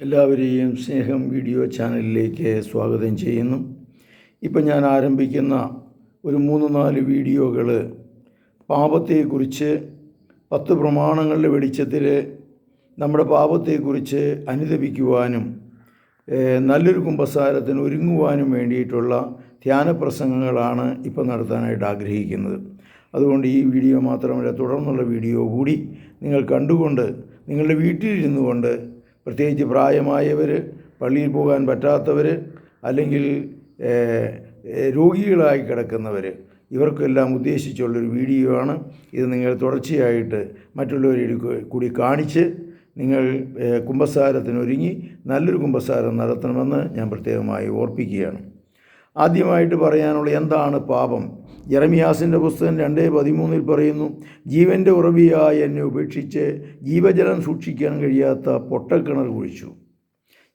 എല്ലാവരെയും സ്നേഹം വീഡിയോ ചാനലിലേക്ക് സ്വാഗതം ചെയ്യുന്നു. ഇപ്പം ഞാൻ ആരംഭിക്കുന്ന ഒരു മൂന്ന് നാല് വീഡിയോകൾ പാപത്തെക്കുറിച്ച് പത്ത് പ്രമാണങ്ങളുടെ വെളിച്ചത്തിൽ നമ്മുടെ പാപത്തെക്കുറിച്ച് അനുദപിക്കുവാനും നല്ലൊരു കുമ്പസാരത്തിന് ഒരുങ്ങുവാനും വേണ്ടിയിട്ടുള്ള ധ്യാനപ്രസംഗങ്ങളാണ് ഇപ്പം നടത്താനായിട്ട് ആഗ്രഹിക്കുന്നത്. അതുകൊണ്ട് ഈ വീഡിയോ മാത്രമല്ല തുടർന്നുള്ള വീഡിയോ കൂടി നിങ്ങൾ കണ്ടുകൊണ്ട് നിങ്ങളുടെ വീട്ടിലിരുന്നു കൊണ്ട് പ്രത്യേകിച്ച് പ്രായമായവർ പള്ളിയിൽ പോകാൻ പറ്റാത്തവർ അല്ലെങ്കിൽ രോഗികളായി കിടക്കുന്നവർ ഇവർക്കെല്ലാം ഉദ്ദേശിച്ചുള്ളൊരു വീഡിയോ ആണ്. ഇത് നിങ്ങൾ തുടർച്ചയായിട്ട് മറ്റുള്ളവരിൽ കൂടി കാണിച്ച് നിങ്ങൾ കുംഭസാരത്തിനൊരുങ്ങി നല്ലൊരു കുംഭസാരം നടത്തണമെന്ന് ഞാൻ പ്രത്യേകമായി ഓർപ്പിക്കുകയാണ്. ആദ്യമായിട്ട് പറയാനുള്ള എന്താണ് പാപം? ജെറമിയാസിന്റെ പുസ്തകം രണ്ടേ പതിമൂന്നിൽ പറയുന്നു ജീവന്റെ ഉറവിയായി എന്നെ ഉപേക്ഷിച്ച് ജീവജലം സൂക്ഷിക്കാൻ കഴിയാത്ത പൊട്ടക്കിണർ കുഴിച്ചു.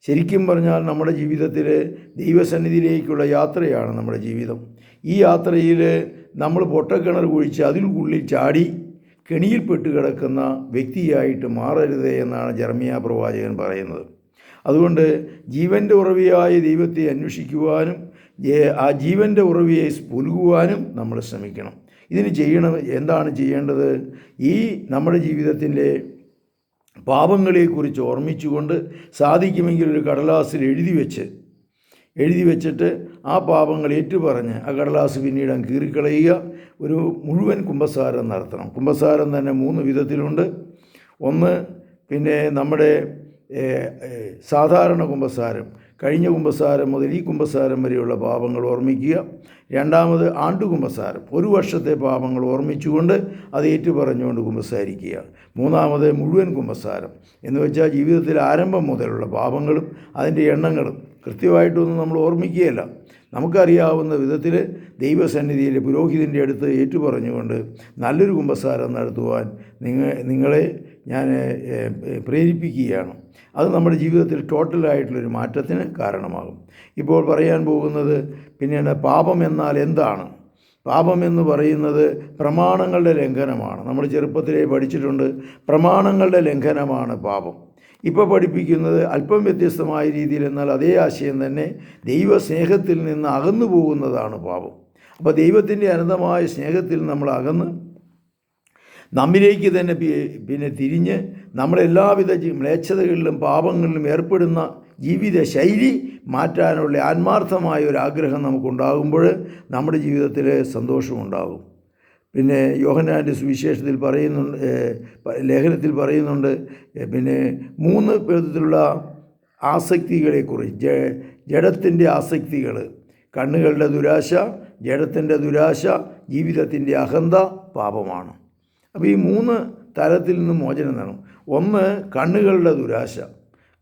ശരിക്കും പറഞ്ഞാൽ നമ്മുടെ ജീവിതത്തിൽ ദൈവസന്നിധിയിലേക്കുള്ള യാത്രയാണ് നമ്മുടെ ജീവിതം. ഈ യാത്രയിൽ നമ്മൾ പൊട്ടക്കിണർ കുഴിച്ച് അതിനുള്ളിൽ ചാടി കെണിയിൽപ്പെട്ട് കിടക്കുന്ന വ്യക്തിയായിട്ട് മാറരുത് എന്നാണ് ജർമിയ പ്രവാചകൻ പറയുന്നത്. അതുകൊണ്ട് ജീവന്റെ ഉറവിയായ ദൈവത്തെ അന്വേഷിക്കുവാനും ആ ജീവന്റെ ഉറവിയെ പുലുകുവാനും നമ്മൾ ശ്രമിക്കണം. ഇതിന് ചെയ്യണം എന്താണ് ചെയ്യേണ്ടത്? ഈ നമ്മുടെ ജീവിതത്തിന്റെ പാപങ്ങളെക്കുറിച്ച് ഓർമ്മിച്ചുകൊണ്ട് സാധിക്കുമെങ്കിൽ ഒരു കടലാസിൽ എഴുതി വെച്ച് എഴുതി വെച്ചിട്ട് ആ പാപങ്ങൾ ഏറ്റുപറഞ്ഞ് ആ കടലാസ് പിന്നീട് അങ്ങ് കീറിക്കളയുക. ഒരു മുഴുവൻ കുംഭസാരം നടത്തണം. കുംഭസാരം തന്നെ മൂന്ന് വിധത്തിലുണ്ട്. ഒന്ന് പിന്നെ നമ്മുടെ സാധാരണ കുമ്പസാരം കഴിഞ്ഞ കുംഭസാരം മുതൽ ഈ കുംഭസാരം വരെയുള്ള പാപങ്ങൾ ഓർമ്മിക്കുക. രണ്ടാമത് ആണ്ടു കുംഭസാരം. ഒരു വർഷത്തെ പാപങ്ങൾ ഓർമ്മിച്ചുകൊണ്ട് അത് ഏറ്റുപറഞ്ഞുകൊണ്ട് കുംഭസാരിക്കുക. മൂന്നാമത് മുഴുവൻ കുംഭസാരം. എന്ന് വെച്ചാൽ ജീവിതത്തിൽ ആരംഭം മുതലുള്ള പാപങ്ങളും അതിന്റെ എണ്ണങ്ങളും കൃത്യമായിട്ടൊന്നും നമ്മൾ ഓർമ്മിക്കുകയല്ല. നമുക്കറിയാവുന്ന വിധത്തിൽ ദൈവസന്നിധിയിൽ പുരോഹിതന്റെ അടുത്ത് ഏറ്റുപറഞ്ഞുകൊണ്ട് നല്ലൊരു കുംഭസാരം നടത്തുവാൻ നിങ്ങളെ ഞാൻ പ്രേരിപ്പിക്കുകയാണ്. അത് നമ്മുടെ ജീവിതത്തിൽ ടോട്ടലായിട്ടുള്ളൊരു മാറ്റത്തിന് കാരണമാകും. ഇപ്പോൾ പറയാൻ പോകുന്നത് പിന്നീട് പാപം എന്നാൽ എന്താണ്? പാപം എന്ന് പറയുന്നത് പ്രമാണങ്ങളുടെ ലംഘനമാണ്. നമ്മൾ ചെറുപ്പത്തിലേ പഠിച്ചിട്ടുണ്ട് പ്രമാണങ്ങളുടെ ലംഘനമാണ് പാപം. ഇപ്പോൾ പഠിപ്പിക്കുന്നത് അല്പം വ്യത്യസ്തമായ രീതിയിൽ എന്നാൽ അതേ ആശയം തന്നെ ദൈവസ്നേഹത്തിൽ നിന്ന് അകന്നു പോകുന്നതാണ് പാപം. അപ്പോൾ ദൈവത്തിന്റെ അനന്തമായ സ്നേഹത്തിൽ നമ്മൾ അകന്ന് നമ്മിലേക്ക് തന്നെ പിന്നെ തിരിഞ്ഞ് നമ്മളെല്ലാവിധ മ്ലേച്ഛതകളിലും പാപങ്ങളിലും ഏർപ്പെടുന്ന ജീവിത ശൈലി മാറ്റാനുള്ള ആത്മാർത്ഥമായ ഒരു ആഗ്രഹം നമുക്കുണ്ടാകുമ്പോൾ നമ്മുടെ ജീവിതത്തിൽ സന്തോഷമുണ്ടാകും. പിന്നെ യോഹനാന്റെ സുവിശേഷത്തിൽ പറയുന്നുണ്ട് ലേഖനത്തിൽ പറയുന്നുണ്ട് പിന്നെ മൂന്ന് വിധത്തിലുള്ള ആസക്തികളെക്കുറിച്ച് ജഡത്തിന്റെ ആസക്തികൾ കണ്ണുകളുടെ ദുരാശ ജഡത്തിന്റെ ദുരാശ ജീവിതത്തിന്റെ അഹന്ത പാപമാണ്. അപ്പോൾ ഈ മൂന്ന് തലത്തിൽ നിന്ന് മോചനം നേടണം ഒന്ന് കണ്ണുകളുടെ ദുരാശ.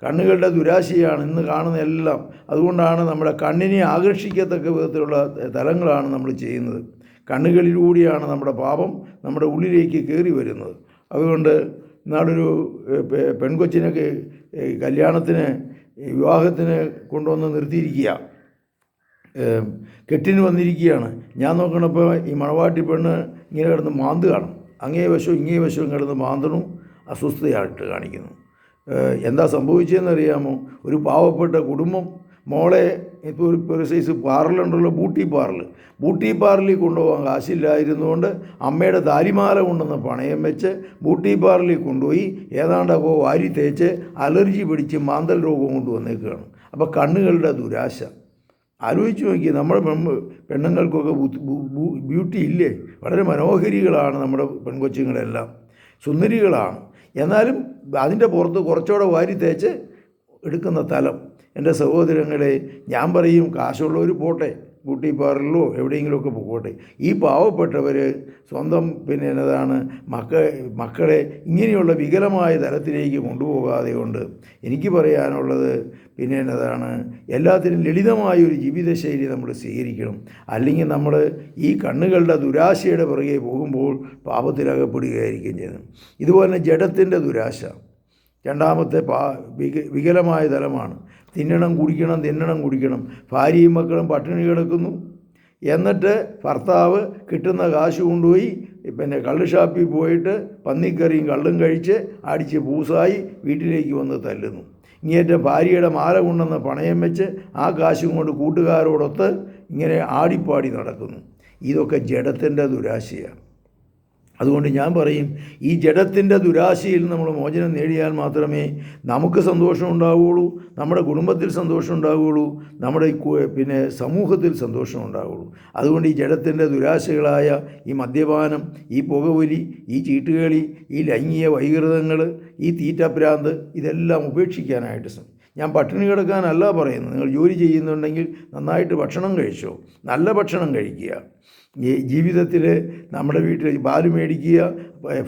കണ്ണുകളുടെ ദുരാശയാണ് ഇന്ന് കാണുന്ന എല്ലാം. അതുകൊണ്ടാണ് നമ്മുടെ കണ്ണിനെ ആകർഷിക്കത്തക്ക വിധത്തിലുള്ള തലങ്ങളാണ് നമ്മൾ ചെയ്യുന്നത്. കണ്ണുകളിലൂടെയാണ് നമ്മുടെ പാപം നമ്മുടെ ഉള്ളിലേക്ക് കയറി വരുന്നത്. അതുകൊണ്ട് ഇന്നാളൊരു പെൺകൊച്ചിനൊക്കെ കല്യാണത്തിന് വിവാഹത്തിന് കൊണ്ടുവന്ന് നിർത്തിയിരിക്കുക. കെട്ടിന് വന്നിരിക്കുകയാണ്. ഞാൻ നോക്കണപ്പോൾ ഈ മണവാട്ടി പെണ്ണ് ഇങ്ങനെ കിടന്ന് മാന്ത് കാണും. അങ്ങേ വശവും ഇങ്ങേ വശവും കിടന്ന് മാന്തണു അസ്വസ്ഥയായിട്ട് കാണിക്കുന്നു. എന്താ സംഭവിച്ചതെന്ന് അറിയാമോ ഒരു പാവപ്പെട്ട കുടുംബം മോളെ ഒരു ഒരു സൈസ് പാർലുണ്ടല്ലോ ബൂട്ടി പാർൽ ബൂട്ടി പാർലിൽ കൊണ്ടുപോകാൻ കാശില്ലായിരുന്നുകൊണ്ട് അമ്മയുടെ താരിമാല കൊണ്ടുവന്ന് പണയം വെച്ച് ബൂട്ടി പാർലിൽ കൊണ്ടുപോയി ഏതാണ്ട് അപ്പോൾ വാരി തേച്ച് അലർജി പിടിച്ച് മാന്തൽ രോഗം കൊണ്ടുവന്നേക്കുകയാണ്. അപ്പോൾ കണ്ണുകളുടെ ദുരാശ. ആലോചിച്ച് നോക്കി നമ്മുടെ പെൺ പെണ്ണുങ്ങൾക്കൊക്കെ ബ്യൂട്ടി ഇല്ലേ? വളരെ മനോഹരികളാണ് നമ്മുടെ പെൺകൊച്ചുങ്ങളെല്ലാം. സുന്ദരികളാണ്. എന്നാലും അതിന്റെ പുറത്ത് കുറച്ചുകൂടെ വാരി തേച്ച് എടുക്കുന്ന തലം. എന്റെ സഹോദരങ്ങളെ ഞാൻ പറയും കാശുള്ളവർ പോട്ടെ. ബ്യൂട്ടി പാറിലോ എവിടെയെങ്കിലുമൊക്കെ പോകട്ടെ. ഈ പാവപ്പെട്ടവർ സ്വന്തം പിന്നെ എന്നതാണ് മക്ക മക്കളെ ഇങ്ങനെയുള്ള വികലമായ തലത്തിലേക്ക് കൊണ്ടുപോകാതെ കൊണ്ട് എനിക്ക് പറയാനുള്ളത് പിന്നെ എന്നതാണ് എല്ലാത്തിനും ലളിതമായ ഒരു ജീവിതശൈലി നമ്മൾ സ്വീകരിക്കണം. അല്ലെങ്കിൽ നമ്മൾ ഈ കണ്ണുകളുടെ ദുരാശയുടെ പുറകെ പോകുമ്പോൾ പാപത്തിലകപ്പെടുകയായിരിക്കും ചെയ്യുന്നത് ഇതുപോലെ ജഡത്തിന്റെ ദുരാശ. രണ്ടാമത്തെ പാ വിക വികലമായ തലമാണ്. തിന്നണം കുടിക്കണം തിന്നണം കുടിക്കണം. ഭാര്യയും മക്കളും പട്ടിണി കിടക്കുന്നു. എന്നിട്ട് ഭർത്താവ് കിട്ടുന്ന കാശ് കൊണ്ടുപോയി പിന്നെ കള്ള് ഷാപ്പിൽ പോയിട്ട് പന്നിക്കറിയും കള്ളും കഴിച്ച് അടിച്ച് പൂസായി വീട്ടിലേക്ക് വന്ന് തല്ലുന്നു. ഇങ്ങേറ്റം ഭാര്യയുടെ മാല കൊണ്ടുവന്ന് പണയം വെച്ച് ആ കാശും കൊണ്ട് കൂട്ടുകാരോടൊത്ത് ഇങ്ങനെ ആടിപ്പാടി നടക്കുന്നു. ഇതൊക്കെ ജഡത്തിന്റെ ദുരാശയാണ്. അതുകൊണ്ട് ഞാൻ പറയും ഈ ജഡത്തിന്റെ ദുരാശയിൽ നമ്മൾ മോചനം നേടിയാൽ മാത്രമേ നമുക്ക് സന്തോഷം ഉണ്ടാവുകയുള്ളൂ നമ്മുടെ കുടുംബത്തിൽ സന്തോഷം ഉണ്ടാവുകയുള്ളൂ നമ്മുടെ പിന്നെ സമൂഹത്തിൽ സന്തോഷം ഉണ്ടാവുകയുള്ളൂ. അതുകൊണ്ട് ഈ ജഡത്തിന്റെ ദുരാശകളായ ഈ മദ്യപാനം ഈ പുകവലി ഈ ചീട്ടുകളി ഈ ലൈംഗിക വൈകൃതങ്ങൾ ഈ തീറ്റഭ്രാന്ത് ഇതെല്ലാം ഉപേക്ഷിക്കാനായിട്ട് ശ്രമിക്കും. ഞാൻ പട്ടിണി കിടക്കാനല്ല പറയുന്നത്. നിങ്ങൾ ജോലി ചെയ്യുന്നുണ്ടെങ്കിൽ നന്നായിട്ട് ഭക്ഷണം കഴിച്ചോ. നല്ല ഭക്ഷണം കഴിക്കുക. ജീവിതത്തിൽ നമ്മുടെ വീട്ടിൽ പാൽ മേടിക്കുക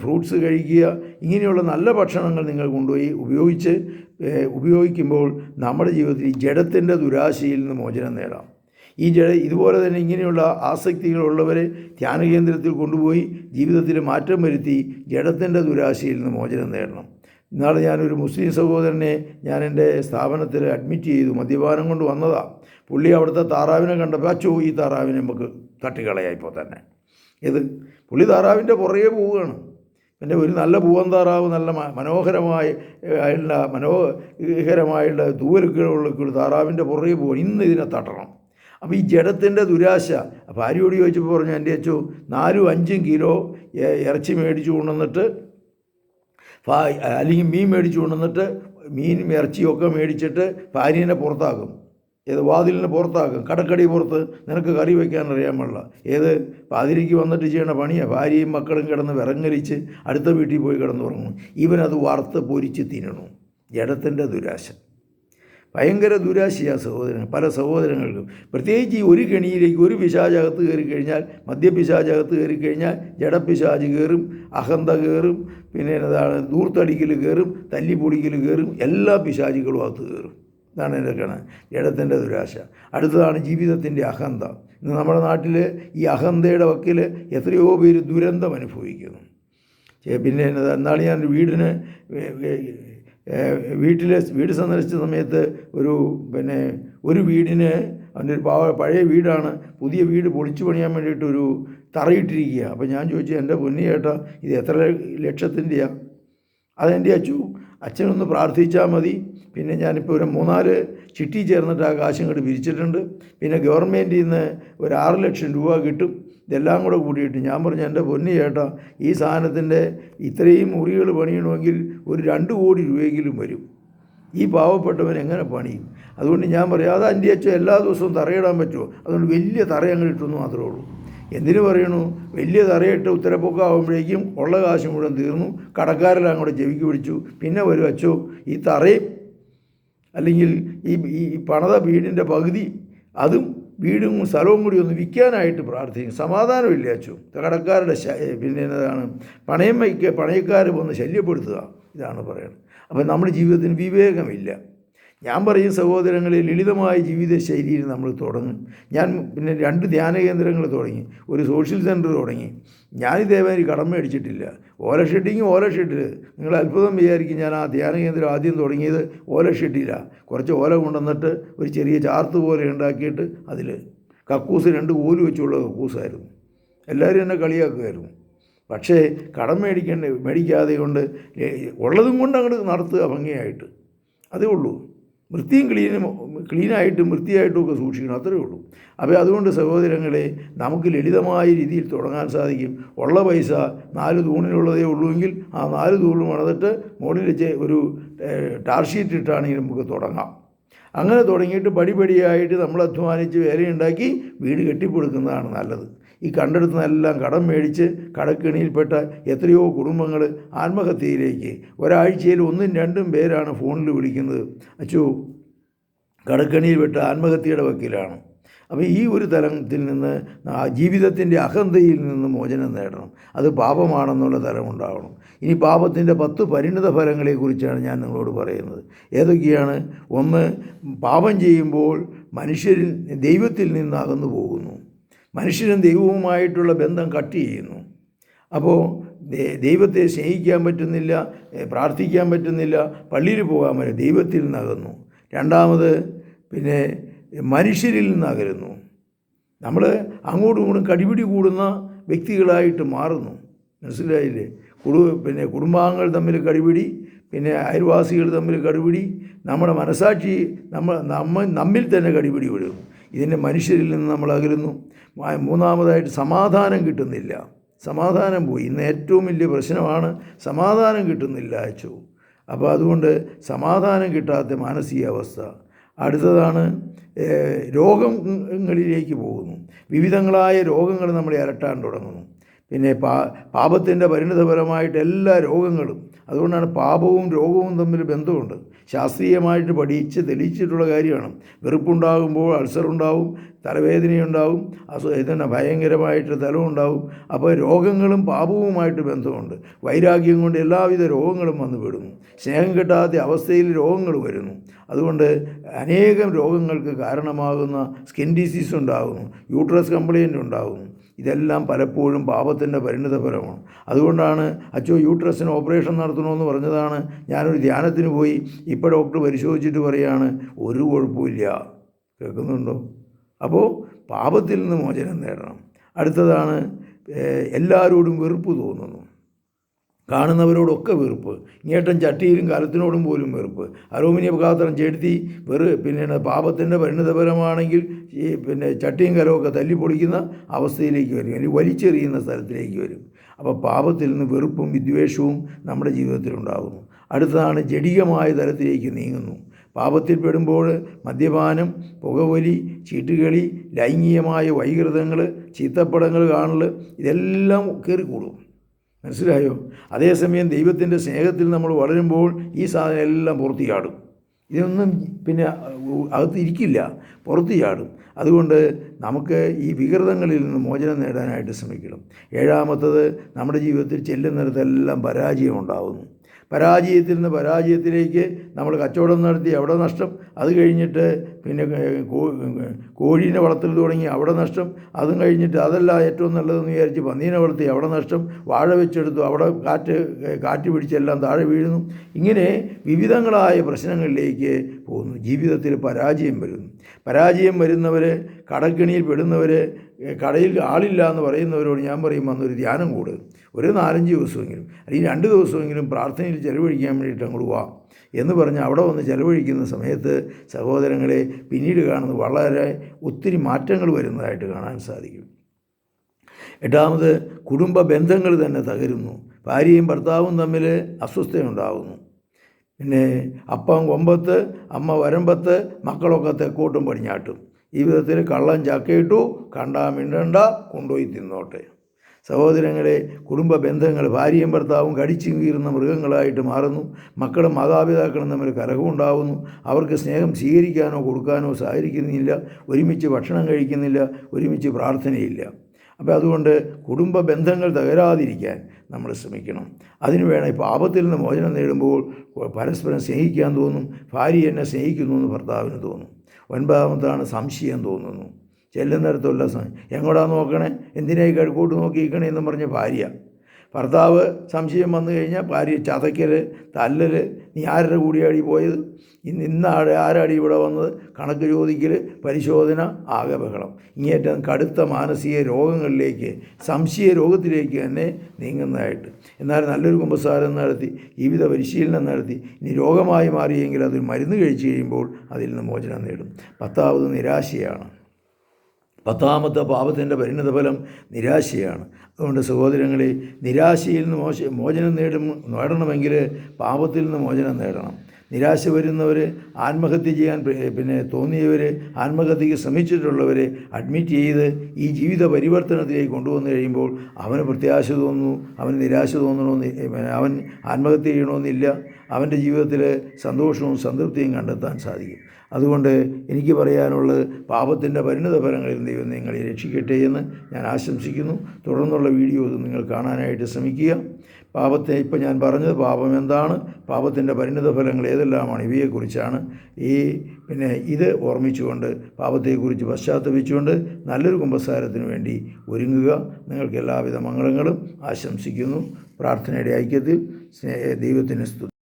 ഫ്രൂട്ട്സ് കഴിക്കുക ഇങ്ങനെയുള്ള നല്ല ഭക്ഷണങ്ങൾ നിങ്ങൾ കൊണ്ടുപോയി ഉപയോഗിച്ച് ഉപയോഗിക്കുമ്പോൾ നമ്മുടെ ജീവിതത്തിൽ ജഡത്തിന്റെ ദുരാശയിൽ നിന്ന് മോചനം നേടാം. ഈ ജഡ ഇതുപോലെ തന്നെ ഇങ്ങനെയുള്ള ആസക്തികളുള്ളവരെ ധ്യാനകേന്ദ്രത്തിൽ കൊണ്ടുപോയി ജീവിതത്തിൽ മാറ്റം വരുത്തി ജഡത്തിന്റെ ദുരാശയിൽ നിന്ന് മോചനം നേടണം. ഇന്നാൾ ഞാനൊരു മുസ്ലിം സഹോദരനെ ഞാൻ എന്റെ സ്ഥാപനത്തിൽ അഡ്മിറ്റ് ചെയ്തു മദ്യപാനം കൊണ്ട് വന്നതാ. പുള്ളി അവിടുത്തെ താറാവിനെ കണ്ടപ്പോൾ അച്ചോ ഈ താറാവിനെ നമുക്ക് തട്ടിക്കളയായിപ്പോൾ തന്നെ. ഇത് പുള്ളി താറാവിന്റെ പുറകെ പോവുകയാണ്. പിന്നെ ഒരു നല്ല പൂവൻ താറാവ് നല്ല മനോഹരമായി ആയുള്ള മനോഹരമായുള്ള ദൂരക്കുള്ള താറാവിന്റെ പുറകെ പോവുകയാണ് ഇന്ന് ഇതിനെ തട്ടണം. അപ്പോൾ ഈ ജഡത്തിന്റെ ദുരാശ ഭാര്യയോട് ചോദിച്ചപ്പോൾ പറഞ്ഞു എന്റെ അച്ചു നാലും അഞ്ചും കിലോ ഇറച്ചി മേടിച്ചു കൊണ്ടുവന്നിട്ട് അല്ലെങ്കിൽ മീൻ മേടിച്ചു കൊണ്ടുവന്നിട്ട് മീനും ഇറച്ചിയൊക്കെ മേടിച്ചിട്ട് ഭാര്യനെ പുറത്താക്കും. ഏത് വാതിലിന് പുറത്താക്കും. കടക്കടി പുറത്ത്. നിനക്ക് കറി വയ്ക്കാൻ അറിയാൻ പാടില്ല. ഏത് പാതിരിക്ക് വന്നിട്ട് ചെയ്യണ പണിയാണ് ഭാര്യയും മക്കളും കിടന്ന് വിറങ്ങലിച്ച് അടുത്ത വീട്ടിൽ പോയി കിടന്ന് ഉറങ്ങും ഇവനത് വറുത്ത് പൊരിച്ച് തിന്നണു. ജഡത്തിന്റെ ദുരാശ. ഭയങ്കര ദുരാശിയാണ് സഹോദരൻ പല സഹോദരങ്ങൾക്കും. പ്രത്യേകിച്ച് ഈ ഒരു കെണിയിലേക്ക് ഒരു പിശാചകത്ത് കയറി കഴിഞ്ഞാൽ മദ്യപിശാചകത്ത് കയറി കഴിഞ്ഞാൽ ജഡപ്പിശാജ് കയറും അഹന്ത കയറും പിന്നെ എന്താണ് ദൂർത്തടിക്കൽ കയറും തല്ലിപ്പൊടിക്കൽ കയറും എല്ലാ പിശാചികളും അകത്ത് കയറും. ഇതാണ് എന്റെ കണ ജഡത്തിന്റെ ദുരാശ. അടുത്തതാണ് ജീവിതത്തിന്റെ അഹന്ത. ഇന്ന് നമ്മുടെ നാട്ടിൽ ഈ അഹന്തയുടെ വക്കിൽ എത്രയോ പേര് ദുരന്തം അനുഭവിക്കുന്നു. പിന്നെ എന്താണ് ഞാൻ വീടിന് വേ- വേ- വീട് സന്ദർശിച്ച സമയത്ത് ഒരു പിന്നെ ഒരു വീടിന് അവന്റെ ഒരു പാവ പഴയ വീടാണ് പുതിയ വീട് പൊളിച്ചു പണിയാൻ വേണ്ടിയിട്ട് ഒരു തറയിട്ടിരിക്കുക അപ്പോൾ ഞാൻ ചോദിച്ചു എന്റെ പൊന്നി ചേട്ടാ ഇത് എത്ര ലക്ഷത്തിന്റെയാണ് അതെന്റെ അച്ചു അച്ഛനൊന്ന് പ്രാർത്ഥിച്ചാൽ മതി. പിന്നെ ഞാനിപ്പോൾ ഒരു മൂന്നാൽ ചിട്ടി ചേർന്നിട്ട് ആ കാശ് പിരിച്ചിട്ടുണ്ട് പിന്നെ ഗവൺമെന്റിൽ നിന്ന് ഒരു ആറ് ലക്ഷം രൂപ കിട്ടും. ഇതെല്ലാം കൂടെ കൂടിയിട്ട് ഞാൻ പറഞ്ഞു എന്റെ പൊന്നി ചേട്ടാ ഈ സാധനത്തിന്റെ ഇത്രയും മുറികൾ പണിയണമെങ്കിൽ ഒരു രണ്ട് കോടി രൂപയെങ്കിലും വരും. ഈ പാവപ്പെട്ടവൻ എങ്ങനെ പണിയും? അതുകൊണ്ട് ഞാൻ പറയാം അത് അന്റെ അച്ഛൻ എല്ലാ ദിവസവും തറയിടാൻ പറ്റുമോ? അതുകൊണ്ട് വലിയ തറ അങ്ങോട്ട് ഇട്ടെന്ന് മാത്രമേ ഉള്ളൂ. എന്തിനു പറയണു? വലിയ തറയിട്ട് ഉത്തരപ്പൊക്കാവുമ്പോഴേക്കും ഉള്ള കാശ് മുഴുവൻ തീർന്നു. കടക്കാരെല്ലാം കൂടെ ചെവിക്ക് പിടിച്ചു. പിന്നെ വരും അച്ചോ ഈ തറയും അല്ലെങ്കിൽ ഈ ഈ പണത വീടിന്റെ പകുതി അതും വീടും സ്ഥലവും കൂടി ഒന്ന് വിൽക്കാനായിട്ട് പ്രാർത്ഥിക്കും. സമാധാനമില്ല അച്ചു. കടക്കാരുടെ പിന്നെ എന്നതാണ്? പണയം വയ്ക്കുക പണയക്കാരെ ഒന്ന് ശല്യപ്പെടുത്തുക. ഇതാണ് പറയുന്നത് അപ്പം നമ്മുടെ ജീവിതത്തിന് വിവേകമില്ല. ഞാൻ പറയും സഹോദരങ്ങളെ ലളിതമായ ജീവിത ശൈലിയിൽ നമ്മൾ തുടങ്ങും. ഞാൻ പിന്നെ രണ്ട് ധ്യാന കേന്ദ്രങ്ങൾ തുടങ്ങി. ഒരു സോഷ്യൽ സെന്റർ തുടങ്ങി. ഞാൻ ഇതേമാതിരി കടം മേടിച്ചിട്ടില്ല ഓല ഷെഡിങ് ഓല ഷെഡിൽ നിങ്ങൾ അത്ഭുതം വിചാരിക്കും ഞാൻ ആ ധ്യാന കേന്ദ്രം ആദ്യം തുടങ്ങിയത് ഓല ഷെഡിലാണ് കുറച്ച് ഓല കൊണ്ടുവന്നിട്ട് ഒരു ചെറിയ ചാർത്ത് പോലെ ഉണ്ടാക്കിയിട്ട് അതിൽ കക്കൂസ് രണ്ട് കോൽ വെച്ചുള്ള കക്കൂസായിരുന്നു. എല്ലാവരും എന്നെ കളിയാക്കുമായിരുന്നു. പക്ഷേ കടം മേടിക്കേണ്ട മേടിക്കാതെ കൊണ്ട് ഉള്ളതും കൊണ്ട് അങ്ങോട്ട് നടത്തുക ഭംഗിയായിട്ട്. അതേ ഉള്ളൂ. വൃത്തിയും ക്ലീനും ക്ലീനായിട്ടും വൃത്തിയായിട്ടും ഒക്കെ സൂക്ഷിക്കണം അത്രേ ഉള്ളൂ. അപ്പോൾ അതുകൊണ്ട് സഹോദരങ്ങളെ നമുക്ക് ലളിതമായ രീതിയിൽ തുടങ്ങാൻ സാധിക്കും. ഉള്ള പൈസ നാല് തൂണിലുള്ളതേ ഉള്ളൂവെങ്കിൽ ആ നാല് തൂണും വളർന്നിട്ട് മുകളിൽ വെച്ച് ഒരു ടാർഷീറ്റ് ടാർ ഷീറ്റ് ഇട്ടാണെങ്കിൽ നമുക്ക് തുടങ്ങാം. അങ്ങനെ തുടങ്ങിയിട്ട് പടിപടിയായിട്ട് നമ്മൾ അധ്വാനിച്ച് വേലയുണ്ടാക്കി വീട് കെട്ടിപ്പടുക്കുന്നതാണ് നല്ലത്. ഈ കണ്ടെടുത്തുനിന്നെല്ലാം കടം മേടിച്ച് കടക്കെണിയിൽപ്പെട്ട എത്രയോ കുടുംബങ്ങൾ ആത്മഹത്യയിലേക്ക് ഒരാഴ്ചയിൽ ഒന്നും രണ്ടും പേരാണ് ഫോണിൽ വിളിക്കുന്നത്. അച്ചു കടക്കെണിയിൽപ്പെട്ട ആത്മഹത്യയുടെ വക്കീലാണ്. അപ്പോൾ ഈ ഒരു തലത്തിൽ നിന്ന് ജീവിതത്തിന്റെ അഹന്തയിൽ നിന്ന് മോചനം നേടണം. അത് പാപമാണെന്നുള്ള തലം ഉണ്ടാവണം ഇനി പാപത്തിന്റെ പത്ത് പരിണിത ഫലങ്ങളെക്കുറിച്ചാണ് ഞാൻ നിങ്ങളോട് പറയുന്നത്. ഏതൊക്കെയാണ്? ഒന്ന് പാപം ചെയ്യുമ്പോൾ മനുഷ്യരിൽ ദൈവത്തിൽ നിന്ന് അകന്നു പോകുന്നു. മനുഷ്യനും ദൈവവുമായിട്ടുള്ള ബന്ധം കട്ട് ചെയ്യുന്നു. അപ്പോൾ ദൈവത്തെ സ്നേഹിക്കാൻ പറ്റുന്നില്ല പ്രാർത്ഥിക്കാൻ പറ്റുന്നില്ല പള്ളിയിൽ പോകാൻ പറ്റും ദൈവത്തിൽ നിന്നകന്നു രണ്ടാമത് പിന്നെ മനുഷ്യരിൽ നിന്നകരുന്നു നമ്മൾ അങ്ങോട്ടും ഇങ്ങോട്ടും കടിപിടി കൂടുന്ന വ്യക്തികളായിട്ട് മാറുന്നു. മനസ്സിലായില്ലേ? കുടു പിന്നെ കുടുംബാംഗങ്ങൾ തമ്മിൽ കടിപിടി പിന്നെ അയൽവാസികൾ തമ്മിൽ കടിപിടി നമ്മുടെ മനസാക്ഷി നമ്മൾ നമ്മ നമ്മിൽ തന്നെ കടിപിടി വിടുന്നു. ഇതിന്റെ മനുഷ്യരിൽ നിന്ന് നമ്മൾ അകലുന്നു. മൂന്നാമതായിട്ട് സമാധാനം കിട്ടുന്നില്ല. സമാധാനം പോയി. ഇന്ന് ഏറ്റവും വലിയ പ്രശ്നമാണ് സമാധാനം കിട്ടുന്നില്ല അച്ചു. അപ്പോൾ അതുകൊണ്ട് സമാധാനം കിട്ടാത്ത മാനസികാവസ്ഥ. അടുത്തതാണ് രോഗങ്ങളിലേക്ക് പോകുന്നു. വിവിധങ്ങളായ രോഗങ്ങൾ നമ്മളെ അലട്ടാൻ തുടങ്ങുന്നു. പിന്നെ പാ പാപത്തിന്റെ പരിണിതപരമായിട്ട് എല്ലാ രോഗങ്ങളും. അതുകൊണ്ടാണ് പാപവും രോഗവും തമ്മിൽ ബന്ധമുണ്ട്. ശാസ്ത്രീയമായിട്ട് പഠിച്ച് തെളിയിച്ചിട്ടുള്ള കാര്യമാണ്. വെറുപ്പുണ്ടാകുമ്പോൾ അൾസർ ഉണ്ടാവും തലവേദനയുണ്ടാവും അസു ഇതന്നെ ഭയങ്കരമായിട്ട് തലമുണ്ടാവും അപ്പോൾ രോഗങ്ങളും പാപവുമായിട്ട് ബന്ധമുണ്ട്. വൈരാഗ്യം കൊണ്ട് എല്ലാവിധ രോഗങ്ങളും വന്നു വിടുന്നു സ്നേഹം കിട്ടാത്ത അവസ്ഥയിൽ രോഗങ്ങൾ വരുന്നു. അതുകൊണ്ട് അനേകം രോഗങ്ങൾക്ക് കാരണമാകുന്ന സ്കിൻ ഡിസീസ് ഉണ്ടാകുന്നു. യൂട്രസ് കംപ്ലയിന്റ് ഉണ്ടാകുന്നു. ഇതെല്ലാം പലപ്പോഴും പാപത്തിന്റെ പരിണിതഫലമാണ്. അതുകൊണ്ടാണ് അച്ചോ യൂട്രസിന് ഓപ്പറേഷൻ നടത്തണമെന്ന് പറഞ്ഞതാണ്. ഞാനൊരു ധ്യാനത്തിന് പോയി ഇപ്പോൾ ഡോക്ടർ പരിശോധിച്ചിട്ട് പറയാണ് ഒരു കുഴപ്പമില്ല കേൾക്കുന്നുണ്ടോ? അപ്പോൾ പാപത്തിൽ നിന്ന് മോചനം നേടണം. അടുത്തതാണ് എല്ലാവരോടും വെറുപ്പ് തോന്നുന്നു. കാണുന്നവരോടൊക്കെ വെറുപ്പ്. ഇങ്ങേട്ടൻ ചട്ടിയിലും കലത്തിനോടും പോലും വെറുപ്പ്. അലൂമിനിയം പാത്രം ചെടുത്തി വെറു. പിന്നെ പാപത്തിന്റെ പരിണിതപരമാണെങ്കിൽ ഈ പിന്നെ ചട്ടിയും കലമൊക്കെ തല്ലിപ്പൊളിക്കുന്ന അവസ്ഥയിലേക്ക് വരും. അല്ലെങ്കിൽ വലിച്ചെറിയുന്ന സ്ഥലത്തിലേക്ക് വരും. അപ്പോൾ പാപത്തിൽ നിന്ന് വെറുപ്പും വിദ്വേഷവും നമ്മുടെ ജീവിതത്തിലുണ്ടാകുന്നു. അടുത്തതാണ് ജടികമായ തലത്തിലേക്ക് നീങ്ങുന്നു. പാപത്തിൽ പെടുമ്പോൾ മദ്യപാനം പുകവലി ചീട്ടുകളി ലൈംഗികമായ വൈകൃതങ്ങൾ ചീത്തപ്പടങ്ങൾ കാണൽ ഇതെല്ലാം കയറിക്കൂടും. മനസ്സിലായോ? അതേസമയം ദൈവത്തിന്റെ സ്നേഹത്തിൽ നമ്മൾ വളരുമ്പോൾ ഈ സാധനം എല്ലാം പുറത്തു ചാടും. ഇതൊന്നും പിന്നെ അകത്ത് ഇരിക്കില്ല പുറത്തു ചാടും. അതുകൊണ്ട് നമുക്ക് ഈ വികൃതങ്ങളിൽ നിന്ന് മോചനം നേടാനായിട്ട് ശ്രമിക്കണം. ഏഴാമത്തത് നമ്മുടെ ജീവിതത്തിൽ ചെല്ലുന്നിടത്തെല്ലാം പരാജയം ഉണ്ടാകുന്നു പരാജയത്തിൽ നിന്ന് പരാജയത്തിലേക്ക് നമ്മൾ കച്ചവടം നടത്തി അവിടെ നഷ്ടം അത് കഴിഞ്ഞിട്ട് പിന്നെ കോഴീനെ വളർത്തൽ തുടങ്ങി അവിടെ നഷ്ടം അതും കഴിഞ്ഞിട്ട് അതല്ല ഏറ്റവും നല്ലതെന്ന് വിചാരിച്ച് പന്നീനെ വളർത്തി അവിടെ നഷ്ടം വാഴ വെച്ചെടുത്തു അവിടെ കാറ്റ് കാറ്റ് പിടിച്ചെല്ലാം താഴെ വീഴുന്നു. ഇങ്ങനെ വിവിധങ്ങളായ പ്രശ്നങ്ങളിലേക്ക് പോകുന്നു. ജീവിതത്തിൽ പരാജയം വരുന്നു. പരാജയം വരുന്നവർ കടക്കിണിയിൽ പെടുന്നവർ കടയിൽ ആളില്ല എന്ന് പറയുന്നവരോട് ഞാൻ പറയും വന്നൊരു ധ്യാനം കൂട്. ഒരു നാലഞ്ച് ദിവസമെങ്കിലും അല്ലെങ്കിൽ രണ്ട് ദിവസമെങ്കിലും പ്രാർത്ഥനയിൽ ചിലവഴിക്കാൻ വേണ്ടിയിട്ട് അങ്ങോട്ട് പോവാം എന്ന് പറഞ്ഞ് അവിടെ വന്ന് ചിലവഴിക്കുന്ന സമയത്ത് സഹോദരങ്ങളെ പിന്നീട് കാണുന്നത് വളരെ ഒത്തിരി മാറ്റങ്ങൾ വരുന്നതായിട്ട് കാണാൻ സാധിക്കും. എട്ടാമത് കുടുംബ ബന്ധങ്ങൾ തന്നെ തകരുന്നു. ഭാര്യയും ഭർത്താവും തമ്മിൽ അസ്വസ്ഥയുണ്ടാകുന്നു പിന്നെ അപ്പം കൊമ്പത്ത് അമ്മ വരമ്പത്ത് മക്കളൊക്കെ തെക്കോട്ടും പടിഞ്ഞാട്ടും. ഈ വിധത്തിൽ കള്ളൻ ചക്കയിട്ടു കണ്ടാ മിണ്ടണ്ട കൊണ്ടുപോയി തിന്നോട്ടെ. സഹോദരങ്ങളെ കുടുംബ ബന്ധങ്ങൾ ഭാര്യയും ഭർത്താവും കടിച്ചു കീറുന്ന മൃഗങ്ങളായിട്ട് മാറുന്നു. മക്കളും മാതാപിതാക്കളും തമ്മിൽ കലഹമുണ്ടാകുന്നു അവർക്ക് സ്നേഹം സ്വീകരിക്കാനോ കൊടുക്കാനോ സഹകരിക്കുന്നില്ല. ഒരുമിച്ച് ഭക്ഷണം കഴിക്കുന്നില്ല. ഒരുമിച്ച് പ്രാർത്ഥനയില്ല. അപ്പോൾ അതുകൊണ്ട് കുടുംബ ബന്ധങ്ങൾ തകരാതിരിക്കാൻ നമ്മൾ ശ്രമിക്കണം. അതിന് വേണം ഇപ്പോൾ ആപത്തിൽ നിന്ന് മോചനം നേടുമ്പോൾ പരസ്പരം സ്നേഹിക്കാൻ തോന്നും. ഭാര്യ എന്നെ സ്നേഹിക്കുന്നു എന്ന് ഭർത്താവിന് തോന്നും. ഒൻപതാമത്താണ് സംശയം തോന്നുന്നു. ചെല്ലുന്നിടത്തുള്ള സം എങ്ങോട്ടാ നോക്കണേ? എന്തിനായി കിഴക്കോട്ട് നോക്കിയിരിക്കണേ എന്ന് പറഞ്ഞ ഭാര്യ. ഭർത്താവ് സംശയം വന്നു കഴിഞ്ഞാൽ ഭാര്യ ചതയ്ക്കൽ തല്ലൽ നീ ആരുടെ കൂടിയാടി പോയത്? ഇന്ന് ഇന്ന് ആടെ ആരാടി ഇവിടെ വന്നത്? കണക്ക് ചോദിക്കൽ പരിശോധന ആകെ ബഹളം ഇങ്ങേറ്റം കടുത്ത മാനസിക രോഗങ്ങളിലേക്ക് സംശയ രോഗത്തിലേക്ക് തന്നെ നീങ്ങുന്നതായിട്ട്. എന്നാൽ നല്ലൊരു കുമ്പസാരം നടത്തി ജീവിത പരിശീലനം നടത്തി ഇനി രോഗമായി മാറിയെങ്കിൽ അതൊരു മരുന്ന് കഴിച്ചു കഴിയുമ്പോൾ അതിൽ നിന്ന് മോചനം നേടും. പത്താമത് നിരാശയാണ്. പത്താമത്തെ പാപത്തിന്റെ പരിണിതഫലം നിരാശയാണ്. അതുകൊണ്ട് സഹോദരങ്ങളെ നിരാശയിൽ നിന്ന് മോശ മോചനം നേടും നേടണമെങ്കിൽ പാപത്തിൽ നിന്ന് മോചനം നേടണം. നിരാശ വരുന്നവർ ആത്മഹത്യ ചെയ്യാൻ പിന്നെ തോന്നിയവർ ആത്മഹത്യക്ക് ശ്രമിച്ചിട്ടുള്ളവർ അഡ്മിറ്റ് ചെയ്ത് ഈ ജീവിത പരിവർത്തനത്തിലേക്ക് കൊണ്ടുവന്നു കഴിയുമ്പോൾ അവന് പ്രത്യാശ തോന്നുന്നു അവന് നിരാശ തോന്നണമെന്ന് അവൻ ആത്മഹത്യ ചെയ്യണമെന്നില്ല. അവന്റെ ജീവിതത്തിൽ സന്തോഷവും സംതൃപ്തിയും കണ്ടെത്താൻ സാധിക്കും. അതുകൊണ്ട് എനിക്ക് പറയാനുള്ളത് പാപത്തിന്റെ പരിണിത ഫലങ്ങളിൽ ദൈവം നിങ്ങളെ രക്ഷിക്കട്ടെ എന്ന് ഞാൻ ആശംസിക്കുന്നു. തുടർന്നുള്ള വീഡിയോ ഇത് നിങ്ങൾ കാണാനായിട്ട് ശ്രമിക്കുക. പാപത്തെ ഇപ്പം ഞാൻ പറഞ്ഞത് പാപം എന്താണ്? പാപത്തിന്റെ പരിണിത ഫലങ്ങൾ ഏതെല്ലാമാണ്? ഇവയെക്കുറിച്ചാണ്. ഈ പിന്നെ ഇത് ഓർമ്മിച്ചുകൊണ്ട് പാപത്തെക്കുറിച്ച് പശ്ചാത്തപിച്ചുകൊണ്ട് നല്ലൊരു കുമ്പസാരത്തിന് വേണ്ടി ഒരുങ്ങുക. നിങ്ങൾക്ക് എല്ലാവിധ മംഗളങ്ങളും ആശംസിക്കുന്നു. പ്രാർത്ഥനയുടെ ഐക്യത്തിൽ ദൈവത്തിന് സ്തുതി.